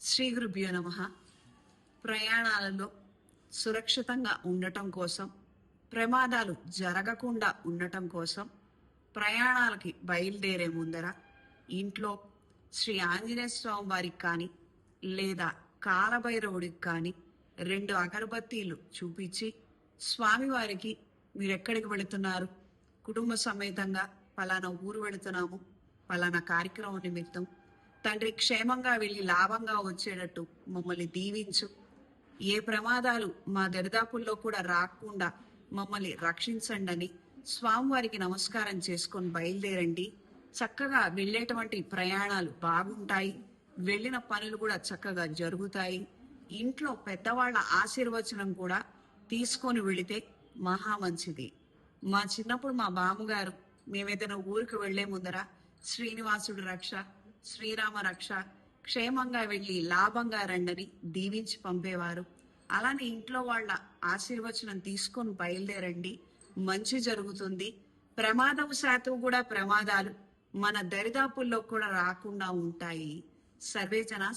శ్రీ గురుభ్యో నమ. ప్రయాణాలలో సురక్షితంగా ఉండటం కోసం ప్రమాదాలు జరగకుండా ఉండటం కోసం ప్రయాణాలకి బయలుదేరే ముందర ఇంట్లో శ్రీ ఆంజనేయ స్వామి వారికి కానీ లేదా కాలభైరవుడికి కానీ రెండు అగరబత్తీలు చూపించి స్వామివారికి మీరు ఎక్కడికి వెళుతున్నారు? కుటుంబ సమేతంగా పలానా ఊరు వెళుతున్నాము పలానా కార్యక్రమం నిమిత్తం తండ్రి క్షేమంగా వెళ్ళి లాభంగా వచ్చేటట్టు మమ్మల్ని దీవించు. ఏ ప్రమాదాలు మా దరిదాపుల్లో కూడా రాకుండా మమ్మల్ని రక్షించండి అని స్వామివారికి నమస్కారం చేసుకొని బయలుదేరండి. చక్కగా వెళ్ళేటువంటి ప్రయాణాలు బాగుంటాయి. వెళ్ళిన పనులు కూడా చక్కగా జరుగుతాయి. ఇంట్లో పెద్దవాళ్ళ ఆశీర్వచనం కూడా తీసుకొని వెళితే మహా మంచిది. మా చిన్నప్పుడు మా బామ్మగారు మేమేదైనా ఊరికి వెళ్ళే ముందర శ్రీనివాసుడు రక్ష శ్రీరామ రక్ష క్షేమంగా వెళ్ళి లాభంగా రండని దీవించి పంపేవారు. అలానే ఇంట్లో వాళ్ళ ఆశీర్వచనం తీసుకొని బయలుదేరండి. మంచి జరుగుతుంది. ప్రమాదం శాతం కూడా ప్రమాదాలు మన దరిదాపుల్లో కూడా రాకుండా ఉంటాయి. సర్వే జనా